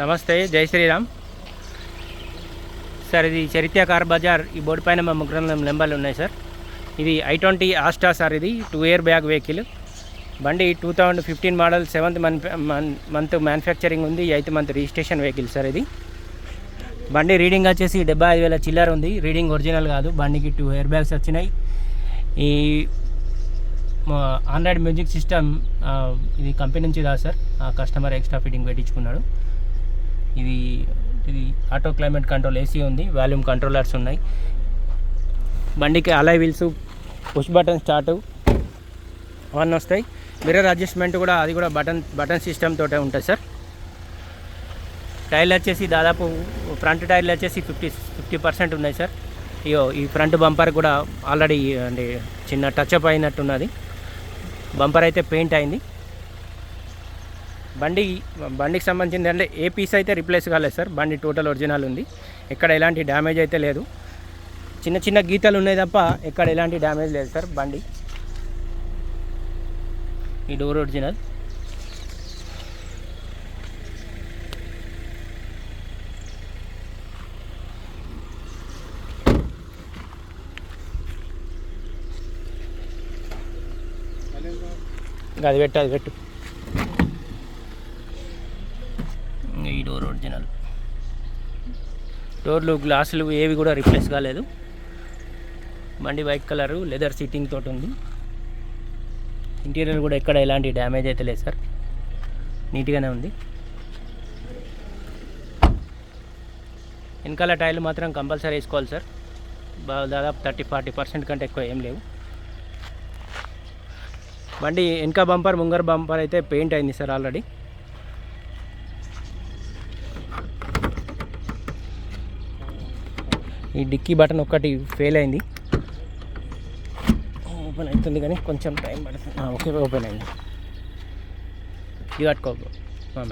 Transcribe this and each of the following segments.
నమస్తే జై శ్రీరామ్. సార్ ఇది చరిత్ర కార్ బజార్. ఈ బోర్డు పైన మా ముగ్గురు నెంబర్లు ఉన్నాయి సార్. ఇది ఐ ట్వంటీ ఆస్టా సార్ ఇది టూ ఇయర్ బ్యాగ్ వెహికల్. బండి two thousand fifteen model seventh month month manufacturing ఉంది eighth month registration vehicle sir ఇది. బండి రీడింగ్ వచ్చేసి డెబ్బై ఐదు వేల చిల్లర ఉంది. రీడింగ్ ఒరిజినల్ కాదు బండికి టూ ఇయర్ బ్యాగ్స్ వచ్చినాయి. ఈ ఆండ్రాయిడ్ మ్యూజిక్ సిస్టమ్ ఇది కంపెనీ నుంచి కాదు సార్ ఆ కస్టమర్ ఎక్స్ట్రా ఫిట్టింగ్ పెట్టించుకున్నాడు. ఇది ఇది ఆటో క్లైమేట్ కంట్రోల్ ఏసీ ఉంది వాల్యూమ్ కంట్రోలర్స్ ఉన్నాయి. బండికి alloy wheels push button start అవన్నీ వస్తాయి. మిర్రర్ అడ్జస్ట్మెంట్ కూడా అది కూడా బటన్ బటన్ సిస్టమ్ తోటే ఉంటుంది సార్. టైర్లు వచ్చేసి దాదాపు ఫ్రంట్ టైర్లు వచ్చేసి ఫిఫ్టీ ఫిఫ్టీ పర్సెంట్ ఉన్నాయి సార్. ఇయో ఈ ఫ్రంట్ బంపర్ కూడా ఆల్రెడీ అంటే చిన్న టచ్అప్ అయినట్టున్నది. బంపర్ అయితే పెయింట్ అయింది. బండి బండికి సంబంధించింది అంటే ఏ పీస్ అయితే రిప్లేస్ కాలేదు సార్ బండి టోటల్ ఒరిజినల్ ఉంది. ఎక్కడ ఎలాంటి డ్యామేజ్ అయితే లేదు. చిన్న చిన్న గీతలు ఉన్నాయి తప్ప ఎక్కడ ఎలాంటి డ్యామేజ్ లేదు సార్ బండి. ఈ డోర్ ఒరిజినల్ అది పెట్టు అది పెట్టు ఇంకా ఈ డోర్ ఒరిజినల్ డోర్లు గ్లాసులు ఏవి కూడా రిప్లేస్ కాలేదు. బండి వైట్ కలరు లెదర్ సీటింగ్ తోటి ఉంది. ఇంటీరియర్ కూడా ఎక్కడ ఎలాంటి డ్యామేజ్ అయితే లేదు సార్ నీట్గానే ఉంది. వెనకాల టైర్లు మాత్రం కంపల్సరీ వేసుకోవాలి సార్ బాగా దాదాపు థర్టీ ఫార్టీ పర్సెంట్ కంటే ఎక్కువ ఏం లేవు. బండి వెనక బంపర్ ముంగర బంపర్ అయితే పెయింట్ అయింది సార్ ఆల్రెడీ ఈ డిక్కీ బటన్ ఒక్కటి ఫెయిల్ అయింది. ఓపెన్ అవుతుంది కానీ కొంచెం టైం పడుతుంది. ఓకే ఓపెన్ అయింది. ఇది కట్టుకో మామ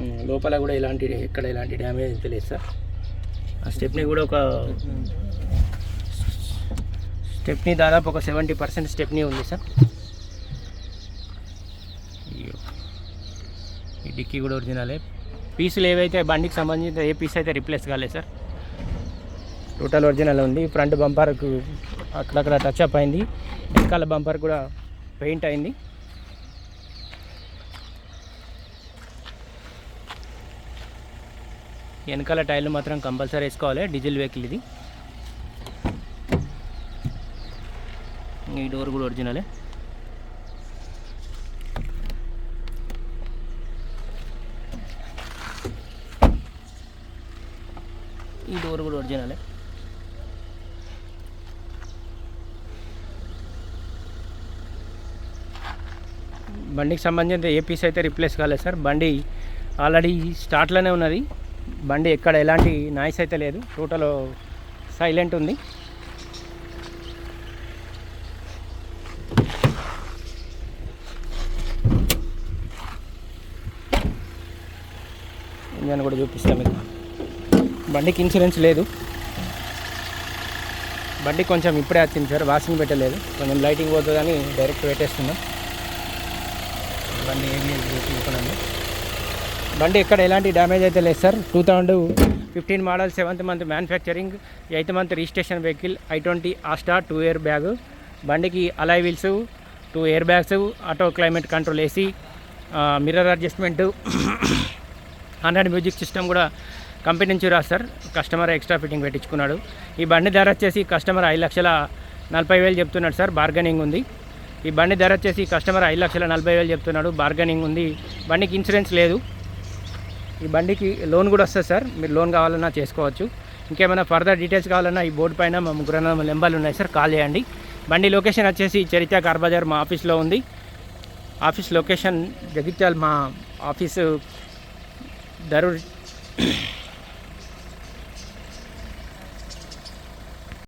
ఉమ్, లోపల కూడా ఎలాంటి ఎక్కడ ఎలాంటి డ్యామేజ్ లేదు సార్. ఆ స్టెప్ని కూడా ఒక స్టెప్నీ దాదాపు ఒక సెవెంటీ పర్సెంట్ స్టెప్నీ ఉంది సార్. ఈ డిక్కీ కూడా ఒరిజినలే పీసులు ఏవైతే బండికి సంబంధించిన ఏ పీస్ అయితే రిప్లేస్ కాలేదు సార్. టోటల్ ఒరిజినల్ ఉంది. ఫ్రంట్ బంపర్కు అక్కడక్కడ టచ్ అప్ అయింది. వెనకాల బంపర్ కూడా పెయింట్ అయింది. వెనకాల టైర్లు మాత్రం కంపల్సరీ వేసుకోవాలి. డీజిల్ వెహికల్ ఇది. ఈ డోర్ కూడా ఒరిజినలే. ఈ డోర్ కూడా ఒరిజినలే బండికి సంబంధించిన ఏ పీస్ అయితే రిప్లేస్ కాలేదు సార్ బండి ఆల్రెడీ స్టార్ట్లోనే ఉన్నది. బండి ఎక్కడ ఎలాంటి నాయిస్ అయితే లేదు టోటల్ సైలెంట్ ఉంది. ఇంజన్ కూడా చూపిస్తాం మీకు. బండికి ఇన్సూరెన్స్ లేదు. బండి కొంచెం ఇప్పుడే వచ్చింది సార్ వాషింగ్ పెట్టలేదు. కొంచెం లైటింగ్ పోతుందని డైరెక్ట్ పెట్టేస్తున్నాం. బండి ఏమి చూపించండి బండి ఎక్కడ ఎలాంటి డ్యామేజ్ అయితే లేదు sir. Two thousand fifteen model seventh month manufacturing eighth month registration vehicle i twenty Asta two airbag బండికి alloy wheels two airbags auto climate control AC mirror adjustment hundred music system కూడా company నుంచి రాదు sir. Customer extra fitting పెట్టించుకున్నాడు. ఈ బండి ధర వచ్చేసి customer ఐదు లక్షల నలభై వేలు చెప్తున్నాడు సార్. బార్గెనింగ్ ఉంది. ఈ బండి ధర వచ్చేసి కస్టమర్ ఐదు లక్షల నలభై వేలు చెప్తున్నాడు. బార్గెనింగ్ ఉంది. బండికి ఇన్సూరెన్స్ లేదు. ఈ బండికి లోన్ కూడా వస్తుంది సార్. మీరు లోన్ కావాలన్నా చేసుకోవచ్చు. ఇంకేమైనా ఫర్దర్ డీటెయిల్స్ కావాలన్నా ఈ బోర్డు పైన మా ముగ్గురు నెంబర్లు ఉన్నాయి సార్. కాల్ చేయండి. బండి లొకేషన్ వచ్చేసి చరిత్ర కార్ బజార్ మా ఆఫీస్లో ఉంది. ఆఫీస్ లొకేషన్ జగిత్యాల మా ఆఫీసు దరూర్